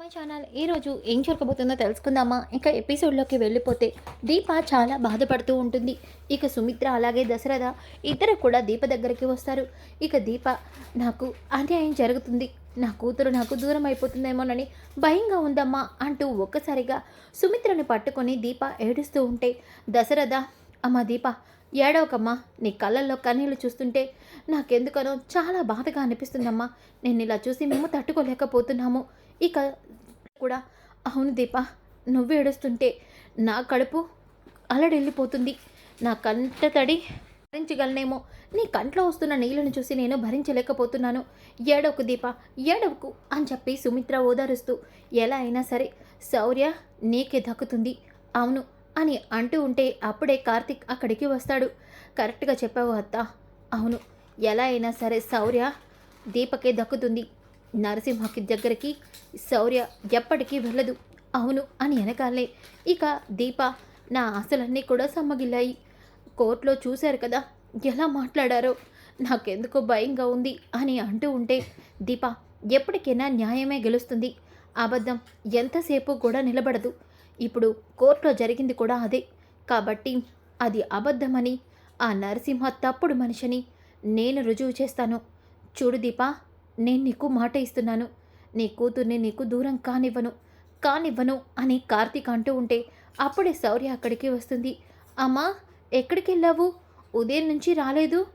My channel ఈరోజు ఏం జరగబోతుందో తెలుసుకుందామా? ఇంకా ఎపిసోడ్లోకి వెళ్ళిపోతే దీప చాలా బాధపడుతూ ఉంటుంది. ఇక సుమిత్ర అలాగే దశరథ ఇద్దరు కూడా దీప దగ్గరికి వస్తారు. ఇక దీప నాకు అన్యాయం జరుగుతుంది. నా కూతురు నాకు దూరం అయిపోతుందేమోనని భయంగా ఉందమ్మా అంటూ ఒక్కసారిగా సుమిత్రని పట్టుకొని దీప ఏడుస్తూ ఉంటే దశరథ అమ్మ దీప ఏడవకమ్మా నీ కళ్ళల్లో కన్నీళ్ళు చూస్తుంటే నాకెందుకనో చాలా బాధగా అనిపిస్తుందమ్మా. నేను ఇలా చూసి మేము తట్టుకోలేకపోతున్నాము. ఇక కూడా అవును దీప నువ్వు ఏడుస్తుంటే నా కడుపు అలడెళ్ళిపోతుంది. నా కంట తడి భరించగలనేమో నీ కంట్లో వస్తున్న నీళ్ళను చూసి నేను భరించలేకపోతున్నాను. ఏడవకు దీప ఏడవకు అని చెప్పి సుమిత్ర ఓదారుస్తూ ఎలా అయినా సరే శౌర్య నీకే దక్కుతుంది. అవును అని అంటూ ఉంటే అప్పుడే కార్తిక్ అక్కడికి వస్తాడు. కరెక్ట్గా చెప్పావు అత్త. అవును. ఎలా అయినా సరే శౌర్య దీపకే దక్కుతుంది. నరసింహకి దగ్గరికి శౌర్య ఎప్పటికీ వెళ్ళదు. అవును అని వెనకాలే ఇక దీప నా ఆశలన్నీ కూడా సమ్మగిల్లాయి. కోర్టులో చూశారు కదా ఎలా మాట్లాడారో. నాకెందుకో భయంగా ఉంది అని అంటూ ఉంటే దీప ఎప్పటికైనా న్యాయమే గెలుస్తుంది. అబద్ధం ఎంతసేపు కూడా నిలబడదు. ఇప్పుడు కోర్టులో జరిగింది కూడా అదే. కాబట్టి అది అబద్ధమని ఆ నరసింహ తప్పుడు మనిషిని నేను రుజువు చేస్తాను. చూడు దీపా నేను నీకు మాట ఇస్తున్నాను. నీ కూతుర్ని నీకు దూరం కానివ్వను కానివ్వను అని కార్తీక్ అంటూ ఉంటే అప్పుడే శౌర్య అక్కడికి వస్తుంది. అమ్మా ఎక్కడికి వెళ్ళావు ఉదయం నుంచి రాలేదు.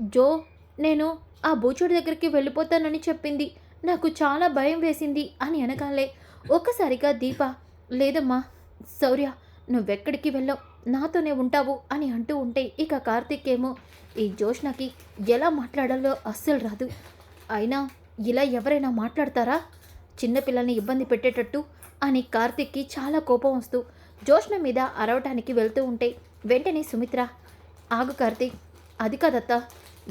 జో నేను ఆ బూచుడి దగ్గరికి వెళ్ళిపోతానని చెప్పింది. నాకు చాలా భయం వేసింది అని అనగాలే ఒక్కసారిగా దీప లేదమ్మా శౌర్య నువ్వెక్కడికి వెళ్ళావు? నాతోనే ఉంటావు అని అంటూ ఉంటే ఇక కార్తీక్ ఏమో ఈ జోష్నకి ఎలా మాట్లాడాలో అస్సలు రాదు. అయినా ఇలా ఎవరైనా మాట్లాడతారా? చిన్నపిల్లల్ని ఇబ్బంది పెట్టేటట్టు అని కార్తిక్కి చాలా కోపం వస్తూ జోష్న మీద అరవటానికి వెళ్తూ ఉంటే వెంటనే సుమిత్ర ఆగు కార్తీక్ అది కాదత్త.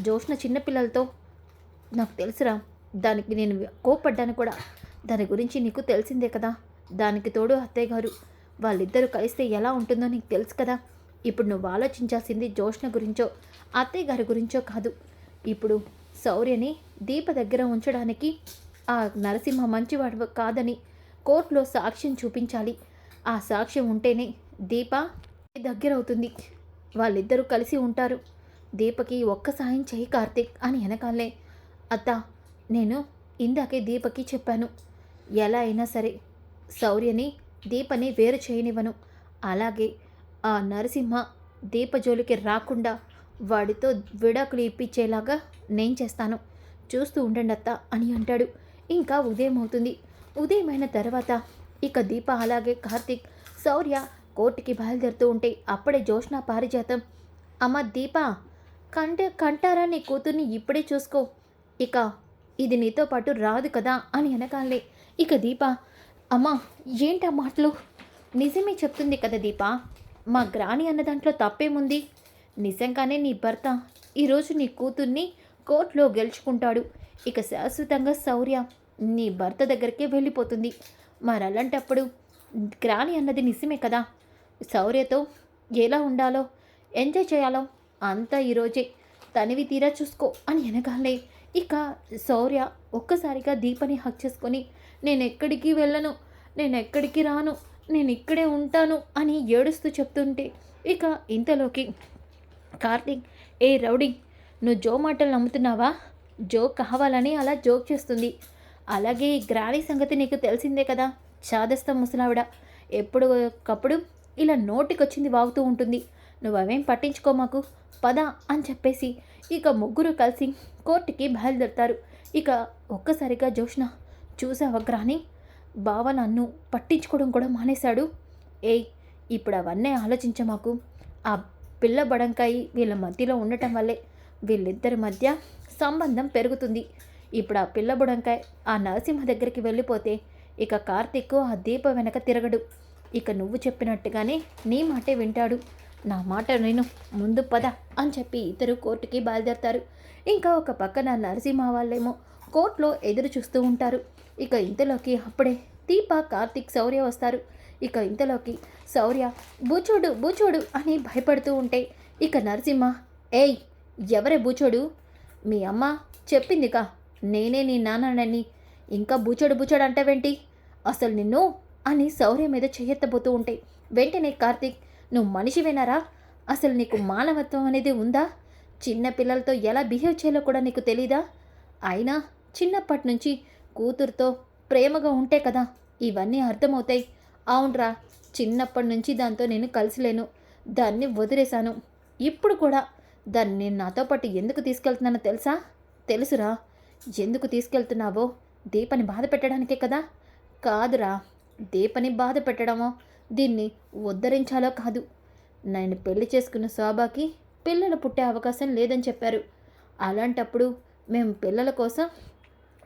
జోష్న చిన్నపిల్లలతో నాకు తెలుసురా దానికి నేను కోపడ్డాను కూడా. దాని గురించి నీకు తెలిసిందే కదా దానికి తోడు అత్తయ్య గారు. వాళ్ళిద్దరూ కలిస్తే ఎలా ఉంటుందో నీకు తెలుసు కదా. ఇప్పుడు నువ్వు ఆలోచించాల్సింది జోష్ణ గురించో అత్తయ్య గారి గురించో కాదు. ఇప్పుడు శౌర్యని దీప దగ్గర ఉంచడానికి ఆ నరసింహ మంచివాడు కాదని కోర్టులో సాక్ష్యం చూపించాలి. ఆ సాక్ష్యం ఉంటేనే దీప దగ్గర అవుతుంది. వాళ్ళిద్దరూ కలిసి ఉంటారు. దీపకి ఒక్క సాయం చేయి కార్తిక్ అని వెనకాలే. అత్త నేను ఇందాకే దీపకి చెప్పాను. ఎలా అయినా సరే శౌర్యని దీపని వేరు చేయనివ్వను. అలాగే ఆ నరసింహ దీప జోలికి రాకుండా వాడితో విడాకులు ఇప్పించేలాగా నేను చేస్తాను. చూస్తూ ఉండండి అత్త అని అంటాడు. ఇంకా ఉదయం అవుతుంది. ఉదయమైన తర్వాత ఇక దీప అలాగే కార్తీక్ శౌర్య కోర్టుకి బయలుదేరుతూ ఉంటే అప్పుడే జోష్న పారిజాతం. అమ్మ దీప కంటే కంటారా నీ కూతుర్ని ఇప్పుడే చూసుకో. ఇక ఇది నీతో పాటు రాదు కదా అని అనగాలే. ఇక దీప అమ్మా ఏంటా మాటలు? నిజమే చెప్తుంది కదా దీప మా గ్రాని అన్న దాంట్లో తప్పేముంది? నిజంగానే నీ భర్త ఈరోజు నీ కూతుర్ని కోర్టులో గెలుచుకుంటాడు. ఇక శాశ్వతంగా శౌర్య నీ భర్త దగ్గరికే వెళ్ళిపోతుంది. మరి అలాంటప్పుడు గ్రాని అన్నది నిజమే కదా? శౌర్యతో ఎలా ఉండాలో? ఎంజాయ్ చేయాలో? అంతా ఈరోజే. తనివి తీరా చూసుకో అని వెనగాలే ఇక శౌర్య ఒక్కసారిగా దీపని హక్ చేసుకొని నేను ఎక్కడికి వెళ్ళను? నేను ఎక్కడికి రాను? నేను ఇక్కడే ఉంటాను? అని ఏడుస్తూ చెప్తుంటే ఇక ఇంతలోకి కార్తీక్ ఏ రౌడీ నువ్వు జో మాటలు నమ్ముతున్నావా? జో కావాలని అలా జోక్ చేస్తుంది. అలాగే ఈ గ్రాని సంగతి నీకు తెలిసిందే కదా? చాదస్త ముసలావిడ. ఎప్పుడు ఒకప్పుడు ఇలా నోటికొచ్చింది వాగుతూ ఉంటుంది. నువ్వు అవేం పట్టించుకో మాకు. పద అని చెప్పేసి ఇక ముగ్గురు కలిసి కోర్టుకి బయలుదేరుతారు. ఇక ఒక్కసారిగా జోష్న చూసావా గ్రాని? బావ నన్ను పట్టించుకోవడం కూడా మానేశాడు. ఏయ్ ఇప్పుడు అవన్నీ ఆలోచించ మాకు. ఆ పిల్ల బడంకాయి వీళ్ళ మధ్యలో ఉండటం వల్లే వీళ్ళిద్దరి మధ్య సంబంధం పెరుగుతుంది. ఇప్పుడు ఆ పిల్ల బుడంకాయ ఆ నరసింహ దగ్గరికి వెళ్ళిపోతే ఇక కార్తీక్ ఆ దీప వెనక తిరగడు. ఇక నువ్వు చెప్పినట్టుగానే నీ మాటే వింటాడు. నా మాట నేను ముందు పద అని చెప్పి ఇద్దరు కోర్టుకి బయలుదేరతారు. ఇంకా ఒక పక్కన నరసింహ వాళ్ళేమో కోర్టులో ఎదురు చూస్తూ ఉంటారు. ఇక ఇంతలోకి అప్పుడే దీప కార్తీక్ శౌర్య వస్తారు. ఇక ఇంతలోకి శౌర్య బూచోడు బూచోడు అని భయపడుతూ ఉంటే ఇక నరసింహ ఏయ్ ఎవరే బూచోడు? మీ అమ్మ చెప్పిందిగా నేనే నీ నాన్నని ఇంకా బూచోడు బూచోడు అంటావేంటి? అసలు నిన్ను? అని శౌర్య మీద చెయ్యెత్తబోతూ ఉంటే వెంటనే కార్తీక్ నువ్వు మనిషివేనారా అసలు నీకు మానవత్వం అనేది ఉందా? చిన్న పిల్లలతో ఎలా బిహేవ్ చేయాలో కూడా నీకు తెలీదా? అయినా చిన్నప్పటి నుంచి కూతురుతో ప్రేమగా ఉంటే కదా ఇవన్నీ అర్థమవుతాయి. అవునరా చిన్నప్పటి నుంచి దాంతో నేను కలిసిలేను. దాన్ని వదిలేశాను. ఇప్పుడు కూడా దాన్ని నేను నాతో పాటు ఎందుకు తీసుకెళ్తున్నానో తెలుసా? తెలుసురా ఎందుకు తీసుకెళ్తున్నావో దీపని బాధ పెట్టడానికే కదా? కాదురా దీపని బాధ పెట్టడమో దీన్ని ఉద్ధరించాలో కాదు. నేను పెళ్ళి చేసుకున్న శోభాకి పిల్లలు పుట్టే అవకాశం లేదని చెప్పారు. అలాంటప్పుడు మేము పిల్లల కోసం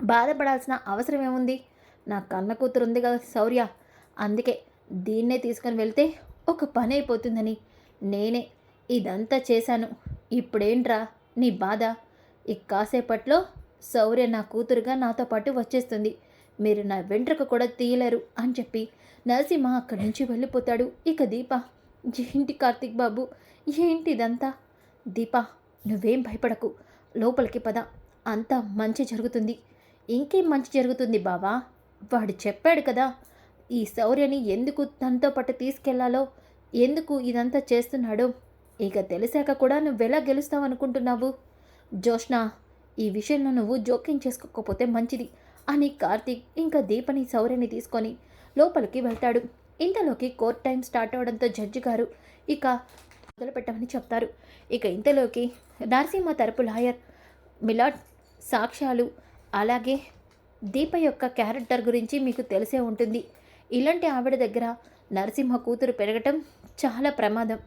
బాధపడాల్సిన అవసరం ఏముంది? నా కన్న కూతురు ఉంది కదా శౌర్య. అందుకే దీన్నే తీసుకొని వెళ్తే ఒక పని అయిపోతుందని. నేనే ఇదంతా చేశాను. ఇప్పుడేంట్రా నీ బాధ? ఈ కాసేపట్లో శౌర్య నా కూతురుగా నాతో పాటు వచ్చేస్తుంది. మీరు నా వెంట్రుక కూడా తీయలేరు అని చెప్పి నరసింహ అక్కడి నుంచి వెళ్ళిపోతాడు. ఇక దీప ఏంటి కార్తీక్ బాబు? ఏంటి ఇదంతా దీప నువ్వేం భయపడకు. లోపలికి పద. అంతా మంచి జరుగుతుంది. ఇంకేం మంచి జరుగుతుంది బావా? వాడు చెప్పాడు కదా ఈ శౌర్యని ఎందుకు తనతో పాటు తీసుకెళ్ళాలో? ఎందుకు ఇదంతా చేస్తున్నాడో? ఇక తెలిసాక కూడా నువ్వెలా గెలుస్తావు అనుకుంటున్నావు జోష్నా ఈ విషయంలో నువ్వు జోక్యం చేసుకోకపోతే మంచిది. అని కార్తీక్ ఇంకా దీపని సౌర్యని తీసుకొని లోపలికి వెళ్తాడు. ఇంతలోకి కోర్ట్ టైం స్టార్ట్ అవడంతో జడ్జి గారు ఇక మొదలుపెట్టమని చెప్తారు. ఇక ఇంతలోకి నరసింహ తరపు లాయర్ మిలాడ్ సాక్ష్యాలు అలాగే దీప యొక్క క్యారెక్టర్ గురించి మీకు తెలిసే ఉంటుంది. ఇలాంటి ఆవిడ దగ్గర నరసింహ కూతురు పెరగటం చాలా ప్రమాదం.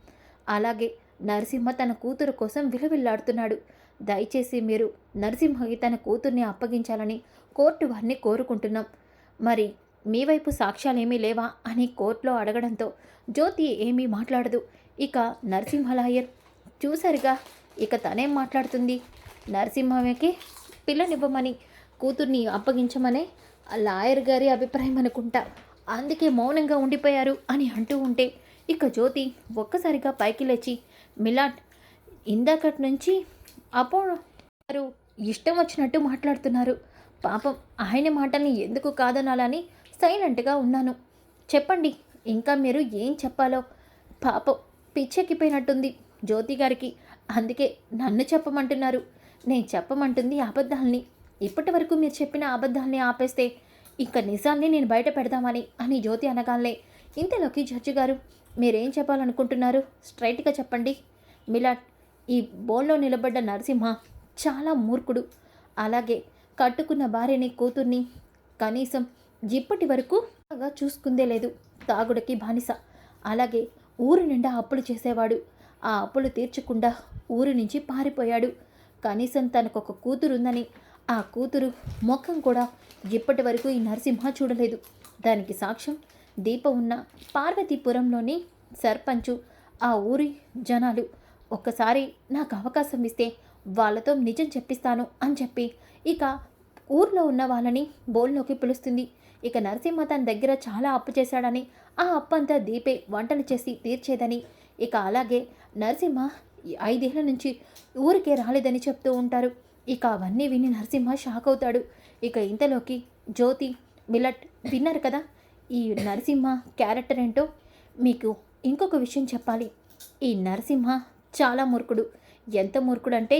అలాగే నరసింహ తన కూతురు కోసం విలువిల్లాడుతున్నాడు. దయచేసి మీరు నరసింహకి తన కూతుర్ని అప్పగించాలని కోర్టు వారిని కోరుకుంటున్నాం. మరి మీ వైపు సాక్ష్యాలేమీ లేవా అని కోర్టులో అడగడంతో జ్యోతి ఏమీ మాట్లాడదు. ఇక నరసింహ లాయర్ చూసారుగా ఇక తనేం మాట్లాడుతుంది? నరసింహకి పిల్లనివ్వమని కూతుర్ని అప్పగించమనే ఆ లాయర్ గారి అభిప్రాయం అనుకుంటా. అందుకే మౌనంగా ఉండిపోయారు అని అంటూ ఉంటే ఇక జ్యోతి ఒక్కసారిగా పైకి లేచి మిలాట్ ఇందాకటి నుంచి అపో ఇష్టం వచ్చినట్టు మాట్లాడుతున్నారు. పాపం ఆయన మాటల్ని ఎందుకు కాదనాలని సైలెంట్గా ఉన్నాను. చెప్పండి ఇంకా మీరు ఏం చెప్పాలో? పాపం పిచ్చెక్కిపోయినట్టుంది జ్యోతి గారికి. అందుకే నన్ను చెప్పమంటున్నారు. నేను చెప్పమంటుంది అబద్ధాల్ని. ఇప్పటి వరకు మీరు చెప్పిన అబద్ధాల్ని ఆపేస్తే ఇంకా నిజాన్ని నేను బయట పెడదామని అని జ్యోతి అనగానే ఇంతలోకి జడ్జి గారు మీరేం చెప్పాలనుకుంటున్నారు? స్ట్రైట్గా చెప్పండి. మిలాట్ ఈ బోన్లో నిలబడ్డ నరసింహ చాలా మూర్ఖుడు. అలాగే కట్టుకున్న భార్యని కూతుర్ని కనీసం ఇప్పటి వరకు బాగా చూసుకుందే లేదు తాగుడికి బానిస. అలాగే ఊరు నిండా అప్పులు చేసేవాడు. ఆ అప్పులు తీర్చకుండా ఊరి నుంచి పారిపోయాడు. కనీసం తనకొక కూతురుందని ఆ కూతురు ముఖం కూడా ఇప్పటి వరకు ఈ నరసింహ చూడలేదు. దానికి సాక్ష్యం దీప ఉన్న పార్వతీపురంలోని సర్పంచు ఆ ఊరి జనాలు. ఒక్కసారి నాకు అవకాశం ఇస్తే వాళ్ళతో నిజం చెప్పిస్తాను అని చెప్పి ఇక ఊర్లో ఉన్న వాళ్ళని బోల్లోకి పిలుస్తుంది. ఇక నరసింహ తన దగ్గర చాలా అప్పు చేశాడని ఆ అప్పంతా దీపే వంటలు చేసి తీర్చేదని. ఇక అలాగే నరసింహ ఐదేళ్ళ నుంచి ఊరికే రాలేదని చెప్తూ ఉంటారు. ఇక అవన్నీ విని నరసింహ షాక్ అవుతాడు. ఇక ఇంతలోకి జ్యోతి మిలట్ విన్నారు కదా ఈ నరసింహ క్యారెక్టర్ ఏంటో మీకు ఇంకొక విషయం చెప్పాలి. ఈ నరసింహ చాలా మురుకుడు ఎంత మూర్ఖుడంటే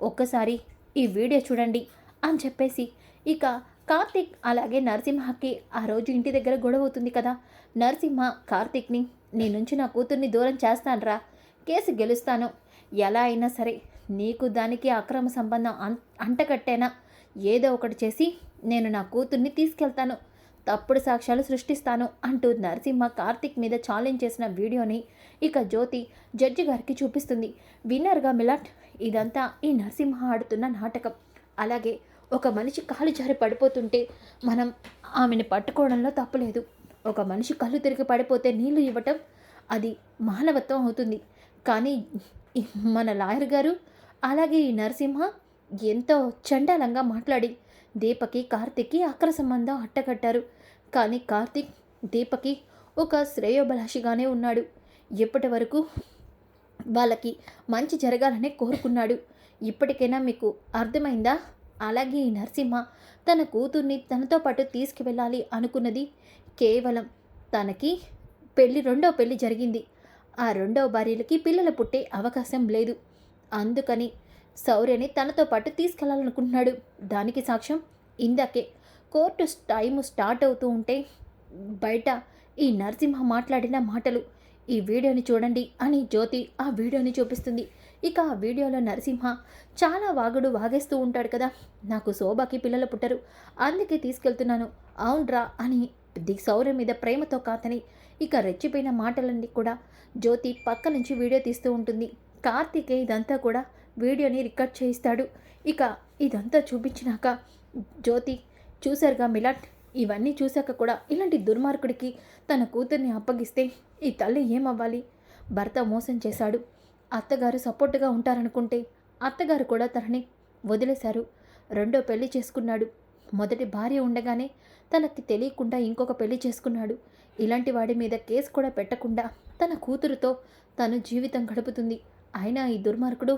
ఒక్కసారి ఈ వీడియో చూడండి అని చెప్పేసి ఇక కార్తీక్ అలాగే నరసింహకి ఆ రోజు ఇంటి దగ్గర గొడవ అవుతుంది కదా. నరసింహ కార్తీక్ని నీ నుంచి నా కూతుర్ని దూరం చేస్తానురా కేసు గెలుస్తాను. ఎలా అయినా సరే నీకు దానికి అక్రమ సంబంధం అం అంటకట్టేనా? ఏదో ఒకటి చేసి నేను నా కూతుర్ని తీసుకెళ్తాను. తప్పుడు సాక్ష్యాలు సృష్టిస్తాను అంటూ నరసింహ కార్తీక్ మీద ఛాలెంజ్ చేసిన వీడియోని ఇక జ్యోతి జడ్జి గారికి చూపిస్తుంది. విన్నర్గా మిలాట్ ఇదంతా ఈ నరసింహ ఆడుతున్న నాటకం. అలాగే ఒక మనిషి కాలు జారి పడిపోతుంటే మనం ఆమెను పట్టుకోవడంలో తప్పులేదు. ఒక మనిషి కళ్ళు తిరిగి పడిపోతే నీళ్ళు ఇవ్వటం అది మానవత్వం అవుతుంది. కానీ మన లాయర్ గారు అలాగే ఈ నరసింహ ఎంతో చండాలంగా మాట్లాడి దీపకి కార్తిక్కి అక్ర సంబంధం అట్టకట్టారు కానీ కార్తిక్ దీపకి ఒక శ్రేయోభిలాషిగానే ఉన్నాడు. ఎప్పటి వరకు వాళ్ళకి మంచి జరగాలనే కోరుకున్నాడు. ఇప్పటికైనా మీకు అర్థమైందా? అలాగే ఈ నరసింహ తన కూతుర్ని తనతో పాటు తీసుకువెళ్ళాలి అనుకున్నది కేవలం తనకి పెళ్ళి రెండో పెళ్ళి జరిగింది. ఆ రెండో భార్యలకి పిల్లలు పుట్టే అవకాశం లేదు. అందుకని శౌర్యని తనతో పాటు తీసుకెళ్ళాలనుకుంటున్నాడు. దానికి సాక్ష్యం ఇందాకే కోర్టు టైము స్టార్ట్ అవుతూ ఉంటే బయట ఈ నరసింహ మాట్లాడిన మాటలు ఈ వీడియోని చూడండి అని జ్యోతి ఆ వీడియోని చూపిస్తుంది. ఇక ఆ వీడియోలో నరసింహ చాలా వాగుడు వాగేస్తూ ఉంటాడు కదా. నాకు శోభకి పిల్లలు పుట్టరు. అందుకే తీసుకెళ్తున్నాను. అవునరా అని ది మీద ప్రేమతో కాతని ఇక రెచ్చిపోయిన మాటలన్నీ కూడా జ్యోతి పక్క నుంచి వీడియో తీస్తూ ఉంటుంది. కార్తీకే ఇదంతా కూడా వీడియోని రికార్డ్ చేయిస్తాడు. ఇక ఇదంతా చూపించినాక జ్యోతి చూశారుగా మిలాట్ ఇవన్నీ చూశాక కూడా ఇలాంటి దుర్మార్గుడికి తన కూతుర్ని అప్పగిస్తే ఈ తల్లి ఏమవ్వాలి? భర్త మోసం చేశాడు. అత్తగారు సపోర్టుగా ఉంటారనుకుంటే అత్తగారు కూడా తనని వదిలేశారు. రెండో పెళ్ళి చేసుకున్నాడు. మొదటి భార్య ఉండగానే తనకి తెలియకుండా ఇంకొక పెళ్ళి చేసుకున్నాడు. ఇలాంటి వాడి మీద కేసు కూడా పెట్టకుండా తన కూతురుతో తను జీవితం గడుపుతుంది. అయినా ఈ దుర్మార్గుడు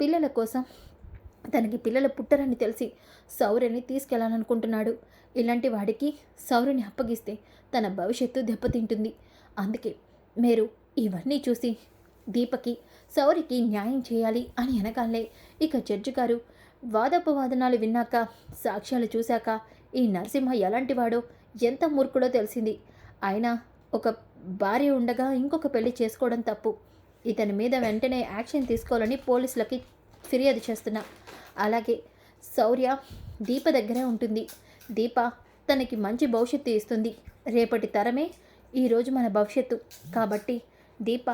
పిల్లల కోసం తనకి పిల్లలు పుట్టరని తెలిసి సౌర్యని తీసుకెళ్ళాలనుకుంటున్నాడు. ఇలాంటి వాడికి సౌర్యని అప్పగిస్తే తన భవిష్యత్తు దెబ్బతింటుంది. అందుకే మీరు ఇవన్నీ చూసి దీపకి సౌరికి న్యాయం చేయాలి అని అనగానే ఇక జడ్జి గారు వాదోపవాదనాలు విన్నాక సాక్ష్యాలు చూశాక ఈ నరసింహ ఎలాంటివాడో ఎంత మూర్ఖుడో తెలిసింది. అయినా ఒక భార్య ఉండగా ఇంకొక పెళ్ళి చేసుకోవడం తప్పు. ఇతని మీద వెంటనే యాక్షన్ తీసుకోవాలని పోలీసులకి ఫిర్యాదు చేస్తున్నా. అలాగే శౌర్య దీప దగ్గరే ఉంటుంది. దీప తనకి మంచి భవిష్యత్తు ఇస్తుంది. రేపటి తరమే ఈరోజు మన భవిష్యత్తు. కాబట్టి దీప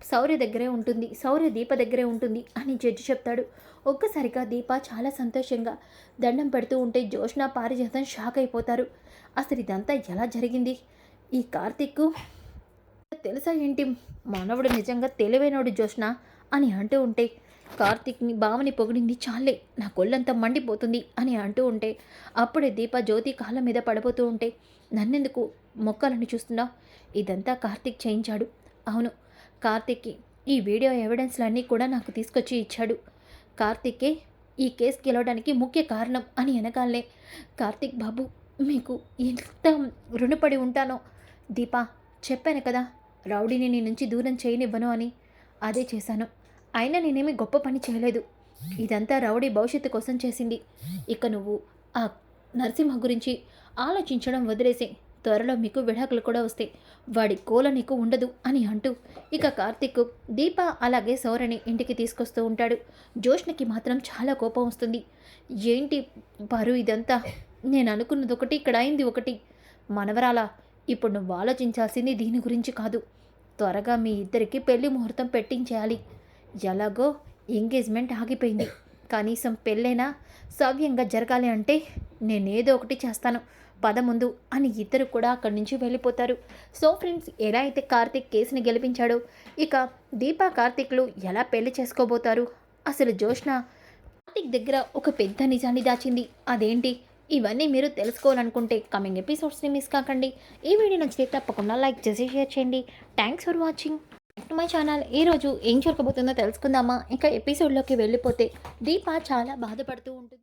శౌర్య దగ్గరే ఉంటుంది. శౌర్య దీప దగ్గరే ఉంటుంది అని జడ్జి చెప్తాడు. ఒక్కసారిగా దీప చాలా సంతోషంగా దండం పెడుతూ ఉంటే జోష్న పారిజాతం షాక్ అయిపోతారు. అసలు ఇదంతా ఎలా జరిగింది? ఈ కార్తీక్కు తెలుసా ఏంటి? మానవుడు నిజంగా తెలివైనోడు జోష్న అని అంటూ ఉంటే కార్తిక్ని భావని పొగిడింది చాలే నా కొళ్ళంతా మండిపోతుంది అని అంటూ ఉంటే అప్పుడే దీప జ్యోతి కాళ్ళ మీద పడిపోతూ ఉంటే నన్నెందుకు మొక్కాలని చూస్తున్నావు ఇదంతా కార్తిక్ చేయించాడు. అవును కార్తిక్కి ఈ వీడియో ఎవిడెన్స్లన్నీ కూడా నాకు తీసుకొచ్చి ఇచ్చాడు. కార్తిక్కే ఈ కేసు గెలవడానికి ముఖ్య కారణం అని వెనకాలనే కార్తిక్ బాబు మీకు ఎంత రుణపడి ఉంటానో? దీపా చెప్పాను కదా రౌడీని నీ నుంచి దూరం చేయనివ్వను అని. అదే చేశాను. అయినా నేనేమి గొప్ప పని చేయలేదు. ఇదంతా రౌడీ భవిష్యత్తు కోసం చేసింది. ఇక నువ్వు ఆ నరసింహ గురించి ఆలోచించడం వదిలేసి. త్వరలో మీకు విడాకులు కూడా వస్తాయి. వాడి కోల నీకు ఉండదు అని అంటూ ఇక కార్తిక్ దీప అలాగే సౌరని ఇంటికి తీసుకొస్తూ ఉంటాడు. జోష్ణకి మాత్రం చాలా కోపం వస్తుంది. ఏంటి పరు ఇదంతా? నేను అనుకున్నది ఒకటి ఇక్కడ అయింది ఒకటి. మనవరాలా ఇప్పుడు నువ్వు ఆలోచించాల్సింది దీని గురించి కాదు. త్వరగా మీ ఇద్దరికి పెళ్ళి ముహూర్తం పెట్టించేయాలి. ఎలాగో ఎంగేజ్మెంట్ ఆగిపోయింది. కనీసం పెళ్ళైనా సవ్యంగా జరగాలి అంటే నేనేదో ఒకటి చేస్తాను. పద ముందు అని ఇద్దరు కూడా అక్కడి నుంచి వెళ్ళిపోతారు. సో ఫ్రెండ్స్ ఎలా అయితే కార్తిక్ కేసుని గెలిపించాడో ఇక దీపా కార్తిక్లు ఎలా పెళ్ళి చేసుకోబోతారు? అసలు జోష్న కార్తిక్ దగ్గర ఒక పెద్ద నిజాన్ని దాచింది. అదేంటి? ఇవన్నీ మీరు తెలుసుకోవాలనుకుంటే కమింగ్ ఎపిసోడ్స్ని మిస్ కాకండి. ఈ వీడియో నచ్చితే తప్పకుండా లైక్ చేసి షేర్ చేయండి. Thanks for watching my channel ఈరోజు ఏం జరగబోతుందో తెలుసుకుందామా? ఇంకా ఎపిసోడ్లోకి వెళ్ళిపోతే దీప చాలా బాధపడుతూ ఉంటుంది.